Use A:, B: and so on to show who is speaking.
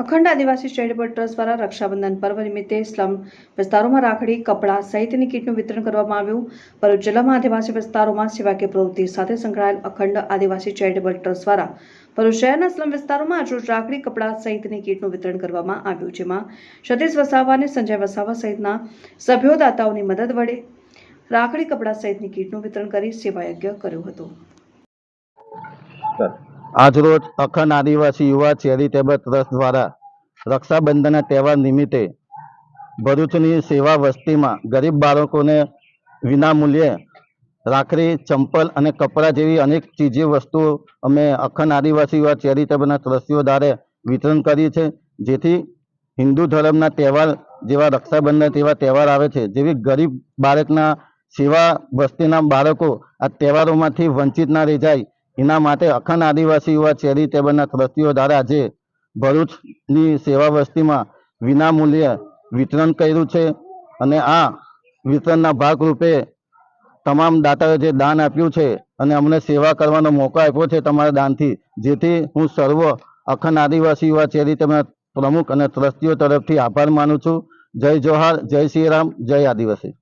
A: અખંડ આદિવાસી charitable trust દ્વારા રક્ષાબંધન પર્વ નિમિત્તે સ્લમ વિસ્તારોમાં રાખડી, કપડાં સહિતની કીટનું વિતરણ કરવામાં આવ્યું. ભરૂચ જિલ્લામાં આદિવાસી વિસ્તારોમાં સેવાકીય પ્રવૃત્તિ સાથે સંકળાયેલ અખંડ આદિવાસી ચેરિટેબલ ટ્રસ્ટ દ્વારા ભરૂચ શહેરના સ્લમ વિસ્તારોમાં આજરોજ રાખડી, કપડાં સહિતની કીટનું વિતરણ કરવામાં આવ્યું, જેમાં સતીશ વસાવા અને સંજય વસાવા સહિતના સભ્યો દાતાઓની મદદ વડે રાખડી, કપડાં સહિતની કીટનું વિતરણ કરી સેવાયજ્ઞ કર્યું હતું.
B: આજરોજ અખંડ આદિવાસી યુવા ચેરિટેબલ ટ્રસ્ટ દ્વારા રક્ષાબંધનના તહેવાર નિમિત્તે ભરૂચની સેવા વસ્તીમાં ગરીબ બાળકોને વિનામૂલ્યે રાખડી, ચંપલ અને કપડાં જેવી અનેક ચીજી વસ્તુઓ અમે અખંડ આદિવાસી યુવા ચેરિટેબલના ટ્રસ્ટીઓ દ્વારા વિતરણ કરી છે જેથી હિન્દુ ધર્મના તહેવાર જેવા રક્ષાબંધન જેવા તહેવાર આવે છે. જેવી ગરીબ બાળકના સેવા વસ્તીના બાળકો આ તહેવારોમાંથી વંચિત ના રહી જાય એના માટે અખંડ આદિવાસી યુવા ચેરિટેબલના ટ્રસ્ટીઓ દ્વારા આજે ભરૂચની સેવા વસ્તીમાં વિનામૂલ્યે વિતરણ કર્યું છે અને આ વિતરણના ભાગરૂપે તમામ દાતાઓએ જે દાન આપ્યું છે અને અમને સેવા કરવાનો મોકો આપ્યો છે તમારા દાનથી, જેથી હું સર્વ અખંડ આદિવાસી યુવા ચેરિટેબલના પ્રમુખ અને ટ્રસ્ટીઓ તરફથી આભાર માનું છું. જય જોહાર, જય શ્રી રામ જય આદિવાસી.